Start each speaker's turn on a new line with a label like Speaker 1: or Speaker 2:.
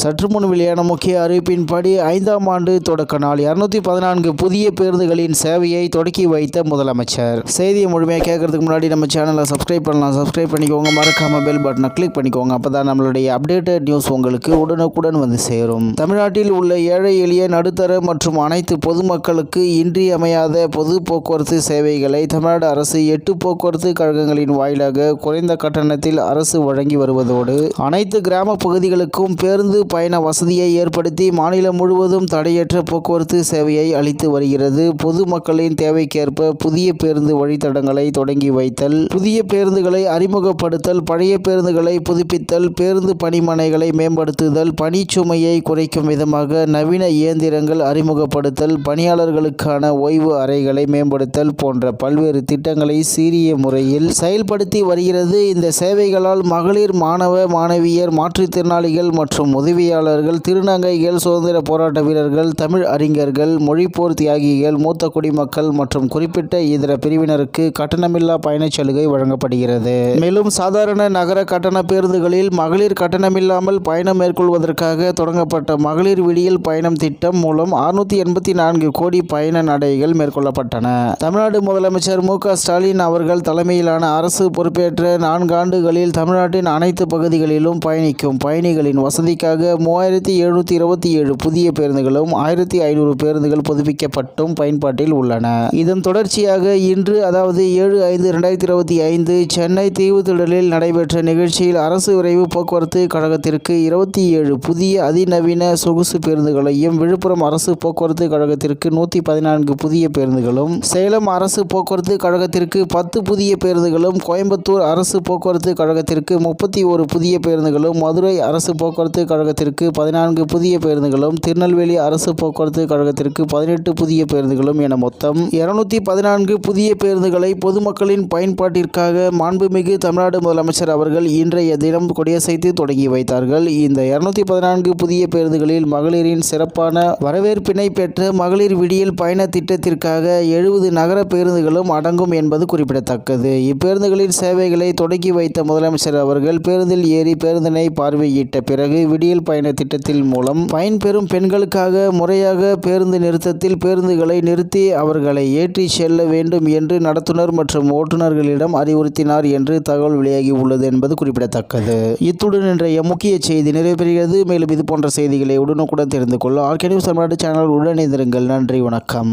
Speaker 1: சற்று முன் வெளியான முக்கிய அறிவிப்பின்படி ஐந்தாம் ஆண்டு தொடக்க நாள் இருநூத்தி பதினான்கு புதிய பேருந்துகளின் சேவையை தொடக்கி வைத்த முதலமைச்சர். செய்தியை முழுமையாக கேட்கறதுக்கு முன்னாடி நம்ம சேனலை சப்ஸ்கிரைப் பண்ணலாம். சப்ஸ்கிரைப் பண்ணிக்கோங்க. மறக்காம பெல் பட்டனை கிளிக் பண்ணிக்கோங்க. அப்பதான் நம்மளுடைய அப்டேட்டட் நியூஸ் உங்களுக்கு உடனுக்குடன் வந்து சேரும். தமிழ்நாட்டில் உள்ள ஏழை எளிய நடுத்தர மற்றும் அனைத்து பொதுமக்களுக்கு இன்றியமையாத பொது போக்குவரத்து சேவைகளை தமிழ்நாடு அரசு எட்டு போக்குவரத்து கழகங்களின் வாயிலாக குறைந்த கட்டணத்தில் அரசு வழங்கி வருவதோடு அனைத்து கிராம பகுதிகளுக்கும் பேருந்து பயண வசதியை ஏற்படுத்தி மாநிலம் முழுவதும் தடையற்ற போக்குவரத்து சேவையை அளித்து வருகிறது. பொதுமக்களின் தேவைக்கேற்ப புதிய பேருந்து வழித்தடங்களை தொடங்கி வைத்தல் புதிய பேருந்துகளை அறிமுகப்படுத்தல் பழைய பேருந்துகளை புதுப்பித்தல் பேருந்து பணிமனைகளை மேம்படுத்துதல் பணிச்சுமையை குறைக்கும் விதமாக நவீன இயந்திரங்கள் அறிமுகப்படுத்தல் பணியாளர்களுக்கான ஓய்வு அறைகளை மேம்படுத்தல் போன்ற பல்வேறு திட்டங்களை சீரிய முறையில் செயல்படுத்தி வருகிறது. இந்த சேவைகளால் மகளிர் மாணவ மாணவியர் மாற்றுத்திறனாளிகள் மற்றும் உதவி உதவியாளர்கள் திருநங்கைகள் சுதந்திர போராட்ட வீரர்கள் தமிழ் அறிஞர்கள் மொழிப்போர் தியாகிகள் மூத்த குடிமக்கள் மற்றும் குறிப்பிட்ட இதர பிரிவினருக்கு கட்டணமில்லா பயணச் சலுகை வழங்கப்படுகிறது. மேலும் சாதாரண நகர கட்டண பேருந்துகளில் மகளிர் கட்டணமில்லாமல் பயணம் மேற்கொள்வதற்காக தொடங்கப்பட்ட மகளிர் விடியல் பயணம் திட்டம் மூலம் அறுநூத்தி எண்பத்தி நான்கு கோடி பயண நடைகள் மேற்கொள்ளப்பட்டன. தமிழ்நாடு முதலமைச்சர் மு. க. ஸ்டாலின் அவர்கள் தலைமையிலான அரசு பொறுப்பேற்ற நான்காண்டுகளில் தமிழ்நாட்டின் அனைத்து பகுதிகளிலும் பயணிக்கும் பயணிகளின் வசதிக்காக மூவாயிரத்தி எழுநூற்றி இருபத்தி ஏழு புதிய பேருந்துகளும் ஆயிரத்தி ஐநூறு பேருந்துகள் புதுப்பிக்கப்பட்டும் பயன்பாட்டில் உள்ளன. இதன் தொடர்ச்சியாக இன்று அதாவது ஏழு ஐந்து ரெண்டாயிரத்தி இருபத்தி ஐந்து சென்னை தீவுத்திடலில் நடைபெற்ற நிகழ்ச்சியில் அரசு விரைவு போக்குவரத்து கழகத்திற்கு இருபத்தி ஏழு புதிய அதிநவீன சொகுசு பேருந்துகளையும் விழுப்புரம் அரசு போக்குவரத்து கழகத்திற்கு நூற்றி பதினான்கு புதிய பேருந்துகளும் சேலம் அரசு போக்குவரத்து கழகத்திற்கு பத்து புதிய பேருந்துகளும் கோயம்புத்தூர் அரசு போக்குவரத்து கழகத்திற்கு முப்பத்தி ஒரு புதிய பேருந்துகளும் மதுரை அரசு போக்குவரத்து கழகத்திற்கு பதினான்கு புதிய பேருந்துகளும் திருநெல்வேலி அரசு போக்குவரத்து கழகத்திற்கு பதினெட்டு புதிய பேருந்துகளும் என மொத்தம் இருநூத்தி பதினான்கு புதிய பேருந்துகளை பொதுமக்களின் பயன்பாட்டிற்காக மாண்புமிகு தமிழ்நாடு முதலமைச்சர் அவர்கள் இன்றைய தினம் கொடியசைத்து தொடங்கி வைத்தார்கள். இந்த இருநூத்தி பதினான்கு புதிய பேருந்துகளில் மகளிரின் சிறப்பான வரவேற்பினை பெற்ற மகளிர் விடியல் பயண திட்டத்திற்காக எழுபது நகர பேருந்துகளும் அடங்கும் என்பது குறிப்பிடத்தக்கது. இப்பேருந்துகளின் சேவைகளை தொடங்கி வைத்த முதலமைச்சர் அவர்கள் பேருந்தில் ஏறி பேருந்தினை பார்வையிட்ட பிறகு விடியல் பயண திட்டத்தின் மூலம் பயன்பெறும் பெண்களுக்காக முறையாக பேருந்து நிறுத்தத்தில் பேருந்துகளை நிறுத்தி அவர்களை ஏற்றி செல்ல வேண்டும் என்று நடத்துனர் மற்றும் ஓட்டுநர்களிடம் அறிவுறுத்தினார் என்று தகவல் வெளியாகி உள்ளது என்பது குறிப்பிடத்தக்கது. இத்துடன் இன்றைய முக்கிய செய்தி நிறைவேறுகிறது. மேலும் இது போன்ற செய்திகளை உடனுக்குடன் தெரிந்து கொள்ள ஆர்கே நியூஸ் தமிழ்நாடு சேனல் உடனிருங்கள் நன்றி வணக்கம்.